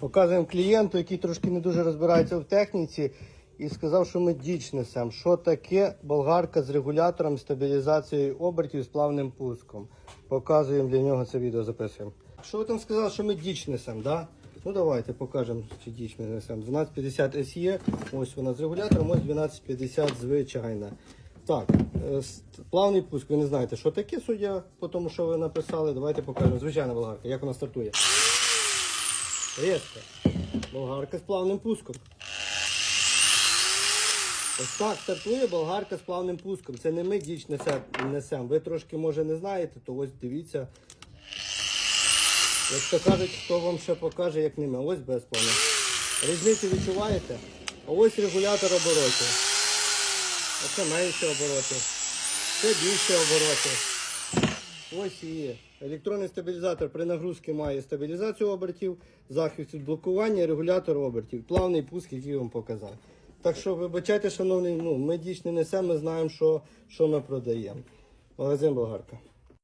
Показуємо клієнту, який трошки не дуже розбирається в техніці, і сказав, що ми діч несемо. Що таке болгарка з регулятором стабілізацією обертів з плавним пуском. Показуємо для нього це відео, записуємо. Що ви там сказали, що ми діч несемо, да? Ну давайте покажемо, чи діч ми несемо. 1250 SE, ось вона з регулятором, ось 1250 звичайна. Так, е, плавний пуск, ви не знаєте, що таке, судя по тому, що ви написали. Давайте покажемо. Звичайна болгарка, як вона стартує. Резко. Болгарка з плавним пуском. Ось так стартує болгарка з плавним пуском. Це не ми діч несе- несемо. Ви трошки, може, не знаєте, то ось дивіться. Як то кажуть, хто вам ще покаже, як не ми. Ось без плавно. Різницю відчуваєте? А ось регулятор оборотів. Оце менше оборотів. Це більше оборотів. Ось і. Електронний стабілізатор при нагрузці має стабілізацію обертів, захист від блокування, регулятор обертів, плавний пуск, який вам показав. Так що, вибачайте, шановний, ну, ми дійсно не несемо, ми знаємо, що, що ми продаємо. Магазин Болгарка.